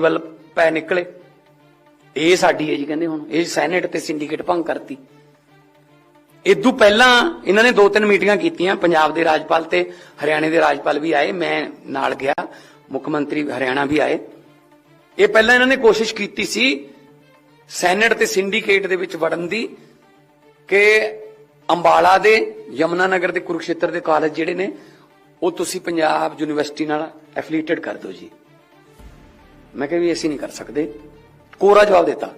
ਵੱਲ ਪੈ ਨਿਕਲੇ। ਇਹ ਸਾਡੀ ਹੈ ਜੀ ਕਹਿੰਦੇ ਹੁਣ। ਇਹ ਸੈਨੇਟ ਤੇ ਸਿੰਡੀਕੇਟ ਭੰਗ ਕਰਤੀ। ਇਦੋਂ ਪਹਿਲਾਂ ਇਹਨਾਂ ਨੇ ਦੋ ਤਿੰਨ ਮੀਟਿੰਗਾਂ ਕੀਤੀਆਂ। ਪੰਜਾਬ ਦੇ ਰਾਜਪਾਲ ਤੇ ਹਰਿਆਣੇ ਦੇ ਰਾਜਪਾਲ ਵੀ ਆਏ। ਮੈਂ ਨਾਲ ਗਿਆ। ਮੁੱਖ ਮੰਤਰੀ ਹਰਿਆਣਾ ਵੀ ਆਏ। ਇਹ ਪਹਿਲਾਂ ਇਹਨਾਂ ਨੇ ਕੋਸ਼ਿਸ਼ ਕੀਤੀ ਸੀ ਸੈਨੇਟ ਤੇ ਸਿੰਡੀਕੇਟ ਦੇ ਵਿੱਚ ਵੜਨ ਦੀ ਕਿ ਅੰਬਾਲਾ ਦੇ, ਯਮਨਾ ਨਗਰ ਦੇ ਕੁਰੂਕਸ਼ੇਤਰ ਦੇ ਕਾਲਜ ਜਿਹੜੇ ਨੇ, ਉਹ ਤੁਸੀਂ ਪੰਜਾਬ ਯੂਨੀਵਰਸਿਟੀ ਨਾਲ ਐਫੀਲੀਏਟਡ ਕਰ ਦਿਓ ਜੀ। ਮੈਂ ਕਿਹਾ ਵੀ ਅਸੀਂ ਨਹੀਂ ਕਰ ਸਕਦੇ। ਕੋਰਾ ਜਵਾਬ ਦਿੱਤਾ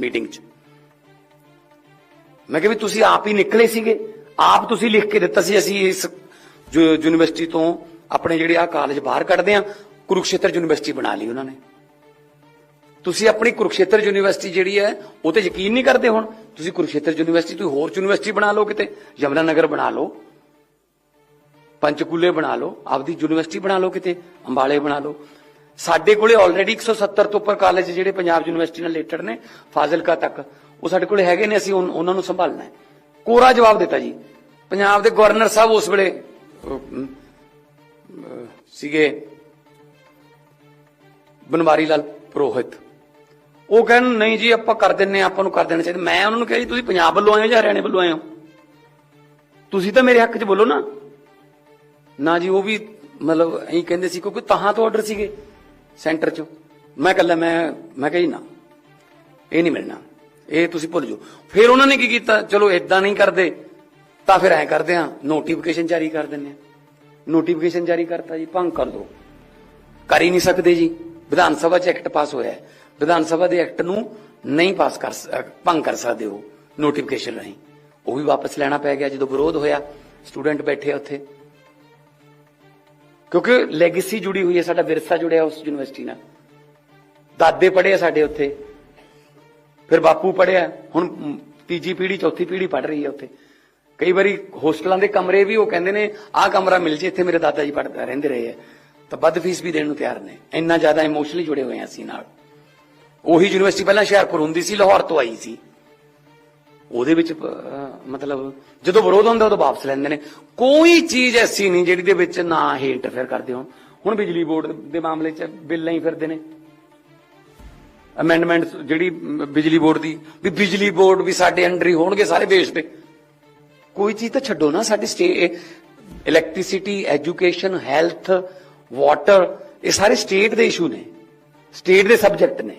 ਮੀਟਿੰਗ 'ਚ। ਮੈਂ ਕਿਹਾ ਵੀ ਤੁਸੀਂ ਆਪ ਹੀ ਨਿਕਲੇ ਸੀਗੇ। ਆਪ ਤੁਸੀਂ ਲਿਖ ਕੇ ਦਿੱਤਾ ਸੀ, ਅਸੀਂ ਇਸ ਯੂ- ਯੂਨੀਵਰਸਿਟੀ ਤੋਂ ਆਪਣੇ ਜਿਹੜੇ ਆ ਕਾਲਜ ਬਾਹਰ ਕੱਢਦੇ ਆ ਕੁਰੂਕਸ਼ੇਤਰ ਯੂਨੀਵਰਸਿਟੀ ਬਣਾ ਲਈ ਉਹਨਾਂ ਨੇ। ਤੁਸੀਂ ਆਪਣੀ ਕੁਰੂਕਸ਼ੇਤਰ ਯੂਨੀਵਰਸਿਟੀ ਜਿਹੜੀ ਹੈ, ਉਹ ਤੇ ਯਕੀਨ ਨਹੀਂ ਕਰਦੇ ਹੁਣ। ਤੁਸੀਂ ਕੁਰੂਕਸ਼ੇਤਰ ਯੂਨੀਵਰਸਿਟੀ, ਤੁਸੀਂ ਹੋਰ ਯੂਨੀਵਰਸਿਟੀ ਬਣਾ ਲਓ ਕਿਤੇ। ਯਮਨਾ ਨਗਰ ਬਣਾ ਲਓ। ਪੰਚਕੂਲੇ ਬਣਾ ਲਓ। ਆਪਦੀ ਯੂਨੀਵਰਸਿਟੀ ਬਣਾ ਲਓ ਕਿਤੇ। ਅੰਬਾਲੇ ਬਣਾ ਲਓ। ਸਾਡੇ ਕੋਲੇ ਆਲਰੇਡੀ 170 ਤੋਂ ਉੱਪਰ ਕਾਲਜ ਜਿਹੜੇ ਪੰਜਾਬ ਯੂਨੀਵਰਸਿਟੀ ਨਾਲ ਰਿਲੇਟਡ ਨੇ ਫਾਜ਼ਿਲਕਾ ਤੱਕ ਉਹ ਸਾਡੇ ਕੋਲੇ ਹੈਗੇ ਨੇ ਅਸੀਂ ਉਹਨਾਂ ਨੂੰ ਸੰਭਾਲਣਾ ਹੈ। ਕੋਰਾ ਜਵਾਬ ਦਿੱਤਾ ਜੀ। ਪੰਜਾਬ ਦੇ ਗਵਰਨਰ ਸਾਹਿਬ ਉਸ ਵੇਲੇ ਸੀਗੇ ਬਨਵਾਰੀ ਲਾਲ ਪ੍ਰੋਹਿਤ। ਉਹ ਕਹਿਣ ਨਹੀਂ ਜੀ ਆਪਾਂ ਕਰ ਦਿੰਨੇ ਹਾਂ, ਆਪਾਂ ਨੂੰ ਕਰ ਦੇਣਾ ਚਾਹੀਦਾ। ਮੈਂ ਉਹਨਾਂ ਨੂੰ ਕਿਹਾ ਜੀ ਤੁਸੀਂ ਪੰਜਾਬ ਵੱਲੋਂ ਆਏ ਹੋ ਜਾਂ ਹਰਿਆਣੇ ਵੱਲੋਂ ਆਏ ਹੋ? ਤੁਸੀਂ ਤਾਂ ਮੇਰੇ ਹੱਕ 'ਚ ਬੋਲੋ ਨਾ। ਨਾ ਜੀ ਉਹ ਵੀ ਮਤਲਬ ਐਂ ਕਹਿੰਦੇ ਸੀ ਕਿਉਂਕਿ ਤਹਾਂ ਤੋਂ ਆਰਡਰ ਸੀਗੇ। ਸੈਂਟਰ 'ਚੋਂ। ਮੈਂ ਕੱਲਾ ਮੈਂ ਮੈਂ ਕਹੀ ਨਾ, ਇਹ ਨਹੀਂ ਮਿਲਣਾ। ਇਹ ਤੁਸੀਂ ਭੁੱਲ ਜਾਓ। ਫਿਰ ਉਹਨਾਂ ਨੇ ਕੀ ਕੀਤਾ? ਚਲੋ ਇਦਾਂ ਨਹੀਂ ਕਰਦੇ, ਤਾਂ ਫਿਰ ਐਂ ਕਰਦੇ ਆ ਨੋਟੀਫਿਕੇਸ਼ਨ ਜਾਰੀ ਕਰ ਦਿੰਦੇ ਆ ਨੋਟੀਫਿਕੇਸ਼ਨ ਜਾਰੀ ਕਰਤਾ ਜੀ, ਭੰਗ ਕਰ ਦੋ। ਕਰ ਹੀ ਨਹੀਂ ਸਕਦੇ ਜੀ। ਵਿਧਾਨ ਸਭਾ 'ਚ ਐਕਟ ਪਾਸ ਹੋਇਆ ਹੈ। ਵਿਧਾਨ ਸਭਾ ਦੇ ਐਕਟ ਨੂੰ ਨਹੀਂ ਪਾਸ ਕਰ ਭੰਗ ਕਰ ਸਕਦੇ ਹੋ ਨੋਟੀਫਿਕੇਸ਼ਨ ਰਾਹੀਂ। ਉਹ ਵੀ ਵਾਪਸ ਲੈਣਾ ਪੈ ਗਿਆ ਜਦੋਂ ਵਿਰੋਧ ਹੋਇਆ। ਸਟੂਡੈਂਟ ਬੈਠੇ ਉੱਥੇ। ਕਿਉਂਕਿ ਲੈਗੇਸੀ ਜੁੜੀ ਹੋਈ ਹੈ, ਸਾਡਾ ਵਿਰਸਾ ਜੁੜਿਆ ਉਸ ਯੂਨੀਵਰਸਿਟੀ ਨਾਲ। ਦਾਦੇ ਪੜ੍ਹੇ ਆ ਸਾਡੇ ਉੱਥੇ। ਫਿਰ ਬਾਪੂ ਪੜ੍ਹਿਆ, ਹੁਣ ਤੀਜੀ ਪੀੜ੍ਹੀ, ਚੌਥੀ ਪੀੜ੍ਹੀ ਪੜ੍ਹ ਰਹੀ ਹੈ ਉੱਥੇ। ਕਈ ਵਾਰੀ ਹੋਸਟਲਾਂ ਦੇ ਕਮਰੇ ਵੀ ਉਹ ਕਹਿੰਦੇ ਨੇ, ਆਹ ਕਮਰਾ ਮਿਲ ਜੇ, ਇੱਥੇ ਮੇਰੇ ਦਾਦਾ ਜੀ ਪੜ੍ਹਦੇ, ਰਹਿੰਦੇ ਰਹੇ ਆ। ਤਾਂ ਵੱਧ ਫੀਸ ਵੀ ਦੇਣ ਨੂੰ ਤਿਆਰ ਨੇ। ਇੰਨਾ ਜ਼ਿਆਦਾ ਇਮੋਸ਼ਨਲੀ ਜੁੜੇ ਹੋਏ ਆ ਅਸੀਂ ਨਾਲ। ਉਹੀ ਯੂਨੀਵਰਸਿਟੀ ਪਹਿਲਾਂ ਹੁਸ਼ਿਆਰਪੁਰ ਹੁੰਦੀ ਸੀ, ਲਾਹੌਰ ਤੋਂ ਆਈ ਸੀ। ਉਹਦੇ ਵਿੱਚ ਮਤਲਬ ਜਦੋਂ ਵਿਰੋਧ ਹੁੰਦਾ ਉਦੋਂ ਵਾਪਸ ਲੈਂਦੇ ਨੇ। ਕੋਈ ਚੀਜ਼ ਐਸੀ ਨਹੀਂ ਜਿਹੜੀ ਦੇ ਵਿੱਚ ਨਾ ਹੀ ਇੰਟਰਫੇਅਰ ਕਰਦੇ ਹੋਣ। ਹੁਣ ਬਿਜਲੀ ਬੋਰਡ ਦੇ ਮਾਮਲੇ 'ਚ ਬਿੱਲਾਂ ਹੀ ਫਿਰਦੇ ਨੇ। ਅਮੈਂਡਮੈਂਟ ਜਿਹੜੀ ਬਿਜਲੀ ਬੋਰਡ ਦੀ, ਵੀ ਬਿਜਲੀ ਬੋਰਡ ਵੀ ਸਾਡੇ ਅੰਡਰ ਹੀ ਹੋਣਗੇ ਸਾਰੇ ਦੇਸ਼ ਦੇ। ਕੋਈ ਚੀਜ਼ ਤਾਂ ਛੱਡੋ ਨਾ ਸਾਡੀ state electricity education health water ਇਹ ਸਾਰੇ ਸਟੇਟ ਦੇ ਇਸ਼ੂ ਨੇ। ਸਟੇਟ ਦੇ ਸਬਜੈਕਟ ਨੇ।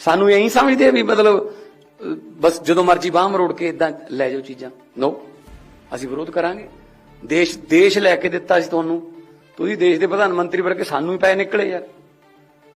ਸਾਨੂੰ ਇਹੀ ਸਮਝਦੇ ਆ ਵੀ ਮਤਲਬ ਬਸ ਜਦੋਂ ਮਰਜ਼ੀ ਬਾਹ ਮਰੋੜ ਕੇ ਇਦਾਂ ਲੈ ਜਾਓ ਚੀਜ਼ਾਂ। ਨੋ ਅਸੀਂ ਵਿਰੋਧ ਕਰਾਂਗੇ। ਦੇਸ਼ ਦੇਸ਼ ਲੈ ਕੇ ਦਿੱਤਾ ਸੀ ਤੁਹਾਨੂੰ। ਤੁਸੀਂ ਦੇਸ਼ ਦੇ ਪ੍ਰਧਾਨ ਮੰਤਰੀ ਵਰਗੇ ਸਾਨੂੰ ਹੀ ਪਏ ਨਿਕਲੇ ਯਾਰ।